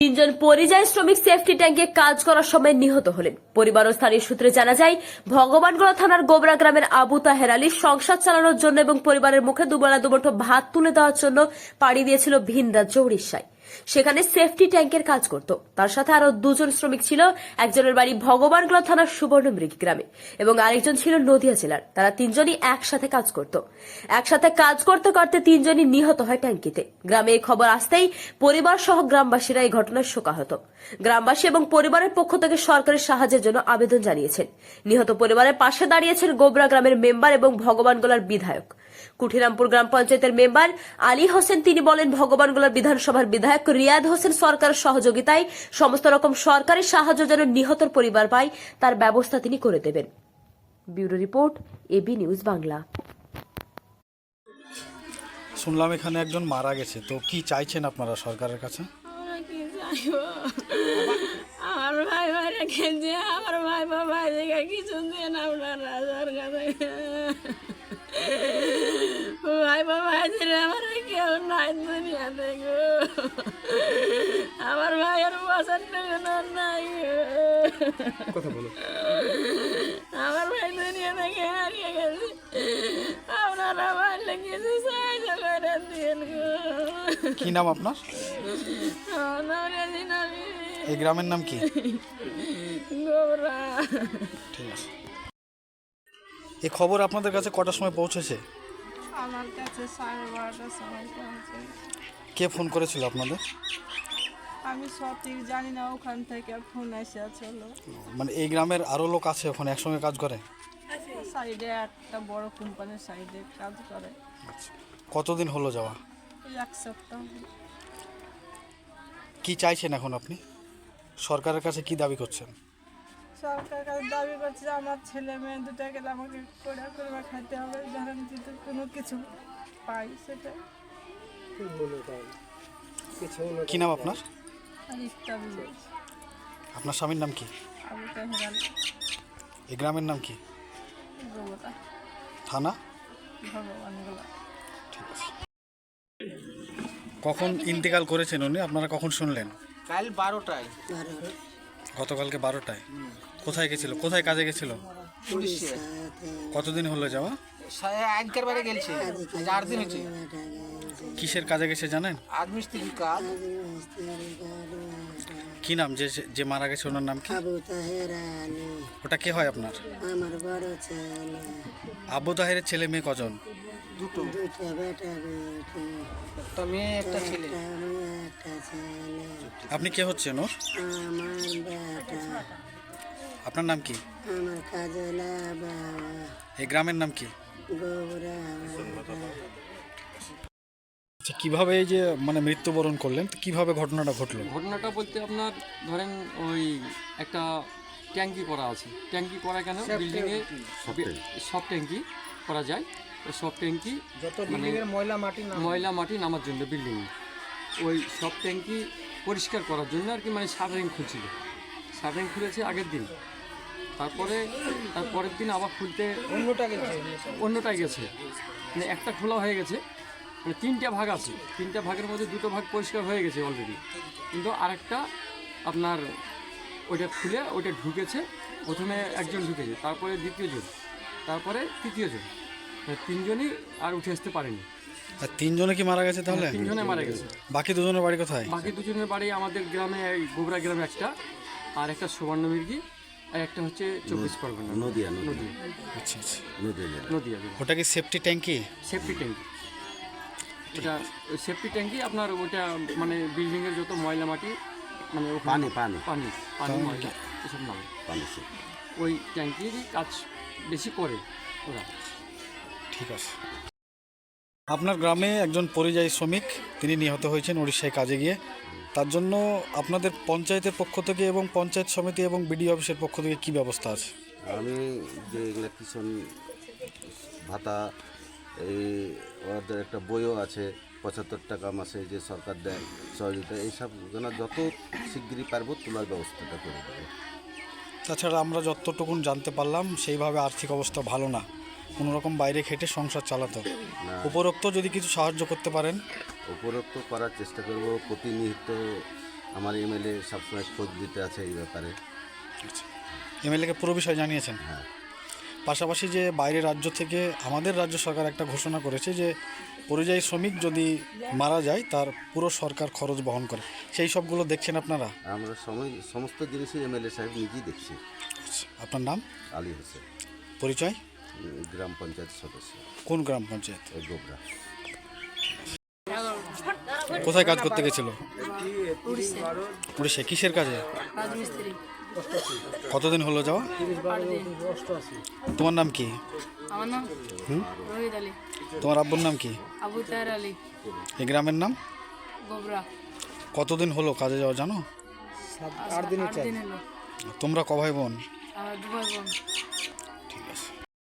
তিনজন পরিযায়ী শ্রমিক সেফটি ট্যাঙ্কে কাজ করার সময় নিহত হলেন। পরিবার ও স্থানীয় সূত্রে জানা যায়, ভগবানগড়া থানার গোবরা গ্রামের আবু তাহের আলী সংসার চালানোর জন্য এবং পরিবারের মুখে দুবেলা দুমুঠো ভাত তুলে দেওয়ার জন্য পাড়ি দিয়েছিল ভিন রাজ্য উড়িষ্যায় সেখানে সেফটি ট্যাঙ্কের কাজ করত। তার সাথে আরও দুজন শ্রমিক ছিল। একজনের বাড়ি ভগবানগড়া থানার সুবর্ণমৃগী গ্রামে এবং আরেকজন ছিল নদিয়া জেলার। তারা তিনজনই একসাথে কাজ করত। একসাথে কাজ করতে করতে তিনজনই নিহত হয় ট্যাঙ্কিতে। গ্রামে এই খবর আসতেই পরিবার সহ গ্রামবাসীরা এই ঘটনায় শোকাহত। গ্রামবাসী এবং পরিবারের পক্ষ থেকে সরকারের সাহায্যের জন্য আবেদন জানিয়েছেন। নিহত পরিবারের পাশে দাঁড়িয়েছেন গোবরা গ্রামের মেম্বার এবং ভগবানগোলার বিধায়ক। কুঠিরামপুর গ্রাম পঞ্চায়েতের মেম্বার আলী হোসেন। তিনি বলেন ভগবানগোলার বিধানসভার বিধায়ক রিয়াদ হোসেন সরকারের সহযোগিতায় সমস্ত রকম সরকারি সাহায্য যেন নিহতর পরিবার পায় তার ব্যবস্থা তিনি করে দেবেন। Bureau report A B news Bangla. শুনলাম এখানে একজন মারা গেছে তো কি চাইছেন আপনারা সরকারের কাছে? আমরা ভাই ভাই রেখেছে আমার ভাই বাবা দেখে কিছু দেন আপনারা সরকার ভাই ছেড়ে আমার কেউ নাই দুনিয়া দেখো। আমার ভাইয়ের বসার জন্য নাই। কথা বলো। আমার ভাই দুনিয়া থেকে হারিয়ে গেছে। আপনারা ভাই লেগেছে সাহায্য করে দিন গো। কি নাম আপনার? আমার নাম এই গ্রামের নাম কি? গোবরা ঠিক আছে। এই খবর আপনাদের কাছে কটার সময় পৌঁছেছে? আমার কাছে সাড়ে বারোটার সময় পৌঁছে কে ফোন করেছিল আপনাদের? আমি সঠিক জানি না ওখান থেকে ফোন এসেছিল মানে এই গ্রামের আরও লোক আছে ওখানে একসঙ্গে কাজ করে? সাইডে একটা বড় কোম্পানির সাইডে কাজ করে। আচ্ছা। কতদিন হলো যাওয়া? এক সপ্তাহ। কি চাইছেন এখন আপনি? সরকারের কাছে কি দাবি করছেন? সরকার দাবি করছে আমার ছেলে মেয়ে দুটো গেলে আমাকে করে করে খাইতে হবে ধরেন যদি কোনো কিছু পাই সেটা। কি নাম আপনার? আপনার স্বামীর নাম কি? এই গ্রামের নাম কি? থানা? ঠিক আছে। কখন ইন্তেকাল করেছেন উনি? আপনারা কখন শুনলেন? কাল বারোটায়। গতকালকে বারোটায়। কোথায় গেছিল? কোথায় কাজে গেছিল? কতদিন হলো যাওয়া? আজকের বারে গেছে আজ আট দিন হচ্ছে কিসের কাজে গেছে জানেন? আদমিস্ত্রি কাজ? কি নাম? যে যে মারা গেছে ওনার নাম কি? ওটা কে হয় আপনার? আবু তাহেরের ছেলে মেয়ে কজন? দুটো। একটা মেয়ে একটা ছেলে। আপনি কে হচ্ছেন ওর? আপনার নাম কি? আমার কাজলা বাবা। এই গ্রামের নাম কি? গোবরা আচ্ছা কীভাবে এই যে মানে মৃত্যুবরণ করলেন তো কীভাবে ঘটনাটা ঘটলো? ঘটনাটা বলতে আপনার ধরেন ওই একটা ট্যাঙ্কি করা আছে। ট্যাঙ্কি করা কেন? বিল্ডিংয়ে সব ট্যাঙ্কি। করা যায়। ওই সব ট্যাঙ্কি যত বিল্ডিং এর ময়লা মাটি না ময়লা মাটি নামার জন্য বিল্ডিংয়ে ওই সব ট্যাঙ্কি পরিষ্কার করার জন্য আর কি মানে শাটারিং খুলছিল শাটারিং খুলেছে আগের দিন। তারপরে তার পরের দিন আবার খুলতে অন্যটা গেছে। অন্যটায় গেছে। মানে একটা খোলা হয়ে গেছে। মানে তিনটা ভাগ আছে। তিনটা ভাগের মধ্যে দুটো ভাগ পরিষ্কার হয়ে গেছে অলরেডি কিন্তু আরেকটা আপনার ওইটা খুলে ওইটা ঢুকেছে। প্রথমে একজন ঢুকেছে তারপরে দ্বিতীয়জন তারপরে তৃতীয়জন মানে তিনজনই আর উঠে আসতে পারেনি। আর তিনজনে কি মারা গেছে তাহলে? তিনজনে মারা গেছে। বাকি দুজনের বাড়ি কোথায়? বাকি দুজনের বাড়ি আমাদের গ্রামে এই গোবরা গ্রামে একটা আর একটা সুবর্ণ মির্গি। আর একটা হচ্ছে চব্বিশ পরগনা। নদিয়া নদিয়া। আচ্ছা আচ্ছা। নদিয়া জেলা। ওটা কি সেফটি ট্যাঙ্কি সেফটি ট্যাঙ্কি ওটা সেফটি ট্যাঙ্কি আপনার ওটা মানে বিল্ডিং এর যত ময়লা মাটি মানে পানি পানি। পানি পানি ময়লা এসব নামে। ওই ট্যাঙ্কিরই কাজ বেশি করে ওরা। ঠিক আছে। আপনার গ্রামে একজন পরিযায়ী শ্রমিক তিনি নিহত হয়েছেন উড়িষ্যায় কাজে গিয়ে। তার জন্য আপনাদের পঞ্চায়েতের পক্ষ থেকে এবং পঞ্চায়েত সমিতি এবং বিডিও অফিসের পক্ষ থেকে কি ব্যবস্থা আছে? আমি যে ইলেকট্রিশিয়ান ভাতা এই ওদের একটা বইও আছে পঁচাত্তর টাকা মাসে যে সরকার দেয় সহযোগিতা এইসব যত শিগগিরই পারব তোলার ব্যবস্থাটা করে দেবে। তাছাড়া আমরা যতটুকুন জানতে পারলাম সেইভাবে আর্থিক অবস্থা ভালো না। কোনো রকম বাইরে খেটে সংসার চালাতো উপরোক্ত যদি কিছু সাহায্য করতে পারেন উপরোক্ত করার চেষ্টা করব। প্রতিনিয়ত আমার এমএলএ সবসময় খোঁজ দিতে আছে এই ব্যাপারে। এমএলএকে পুরো বিষয় জানিয়েছেন? হ্যাঁ। পাশাপাশি যে বাইরের রাজ্য থেকে আমাদের রাজ্য সরকার একটা ঘোষণা করেছে যে পরিযায়ী শ্রমিক যদি মারা যায় তার পুরো সরকার খরচ বহন করে। সেই সবগুলো দেখছেন আপনারা? আমরা সময় সমস্ত জিনিসই এমএলএ সাহেব নিজেই দেখছি। আপনার নাম? আলী হোসেন। পরিচয়? গ্রাম পঞ্চায়েত সদস্য। কোন গ্রাম পঞ্চায়েত? গোবরা। কোথায় কাজ করতে গেছিল? উড়িষ্যায় কিসের কাজে? কতদিন হলো যাওয়া? তোমার নাম কি? তোমার আব্বুর নাম কি? এই গ্রামের নাম? কতদিন হলো কাজে যাওয়া জানো? তোমরা ক ভাই বোন? আমার দু ভাই বোন।